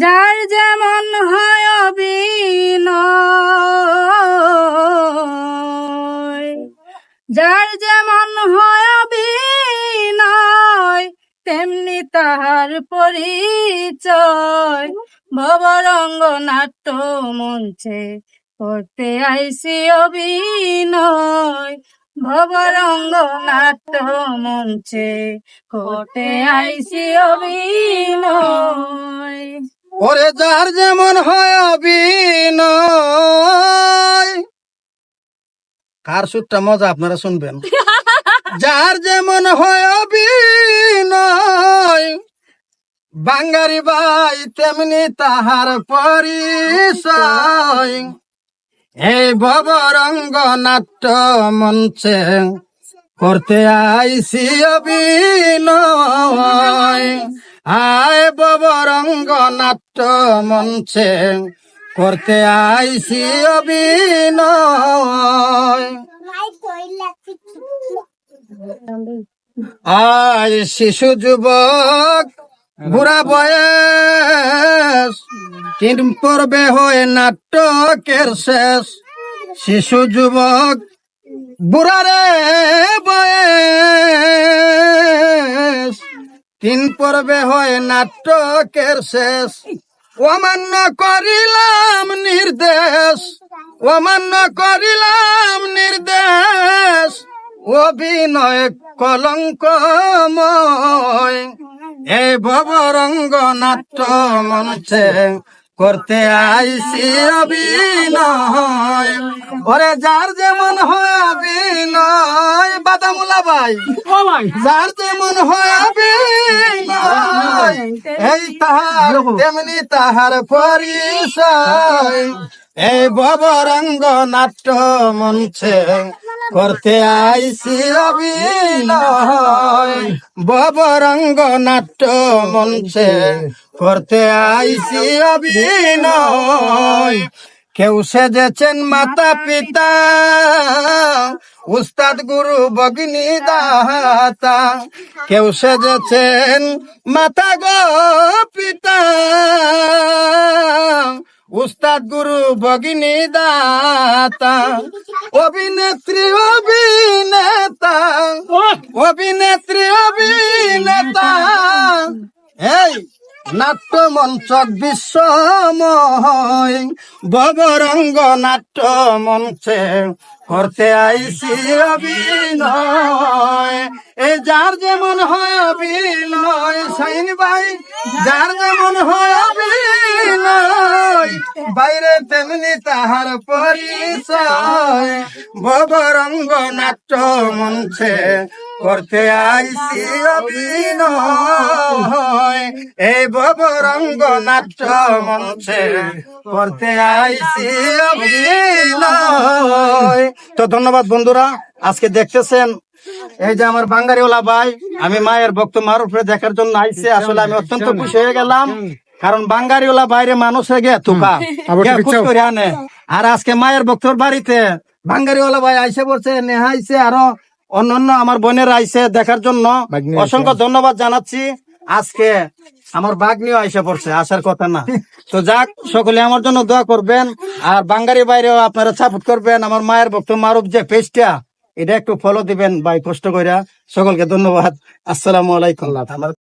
যার যেমন হয় অভিনয়। যার যেমন হয় অভিনয়, তেমনি তাহার পরিচয়। ভবরঙ্গ নাট্য মঞ্চে করতে আইসি অভিনয়। ভবরঙ্গ নাট্য মঞ্চে করতে আইসি অভিনয়। ওরে যার যেমন হয় অভিনয়। কার সুরটা মজা আপনারা শুনবেন? যার যেমন হয় অভিনয় বাঙ্গারি ভাই তেমনি তাহার পরিচয়। এই ভবরঙ্গ নাট্য মঞ্চে করতে আইসি অভিনয়। আয় ববরঙ্গ নাট্য মঞ্চে করতে আইসি অভিনয়। আয় শিশু যুবক, বুড়া বয়স, তিন পর্বে হয়ে নাটকের শেষ। শিশু যুবক বুড়ারে বয়স। তিন পর্বে হয় নাটকের শেষ। অমান্য করিলাম নির্দেশ। অমান্য করিলাম নির্দেশ। অভিনয় কলঙ্কময়। এই ভবরঙ্গ নাট্য মঞ্চে করতে আইসি অভিনয়। ওরে যার যেমন হয় অভিনয় বাদামুলা ভাই। যার যেমন অভিনয় এই তাহার তেমনি তাহার পরিচয়। এই ভবরঙ্গ নাট্য মঞ্চে করতে আইসি অভিনয়। ভবরঙ্গ নাট্য মঞ্চে করতে আইসি অভিনয়। কেউ সেজেছেন মাতা পিতা উস্তাদ গুরু ভগিনী দাতা কেউ সেজেছেন মাতা গো পিতা। উস্তাদ গুরু ভগিনী দাতা অভিনেত্রী অভিনেতা অভিনেত্রী অভিনেতা। এই নাট্য মঞ্চক বিশ্বময় ভবরঙ্গ নাট্য মঞ্চে করতে আইসি অভিনয়। এই যার যেমন হয় অভিনয় সাইন ভাই যার যেমন হয় অভিনয়, বাইরে তেমনি তাহার পরিচয়। ভবরঙ্গ নাট্য মঞ্চে করতে আইসি অভিনয়। এই ভবরঙ্গ নাট্য মঞ্চে করতে আইসি অভিনয়। তো ধন্যবাদ বন্ধুরা আজকে দেখতেছেন এই যে আমার বাঙ্গারিওয়ালা ভাই আমি মায়ের ভক্ত মারুফে দেখার জন্য আইছে। আসলে আমি অত্যন্ত খুশি হয়ে গেলাম কারণ বাঙ্গারিওয়ালা বাইরে মানুষ হয়ে গিয়ে তুকা গিয়া করে আনে? আর আজকে মায়ের ভক্তর বাড়িতে বাঙ্গারিওয়ালা ভাই আইসে বলছে নেহাইছে আরও অন্যান্য আমার বোনের আইসে দেখার জন্য অসংখ্য ধন্যবাদ জানাচ্ছি। আজকে আমার বাগনিও আইসে পড়ছে আসার কথা না। তো যাক সকলে আমার জন্য দোয়া করবেন আর বাঙ্গারি বাইরেও আপনারা সাপোর্ট করবেন। আমার মায়ের ভক্ত মারুফ যে পেজটা এটা একটু ফলো দিবেন ভাই কষ্ট কইরা। সকলকে ধন্যবাদ। আসসালামু আলাইকুম।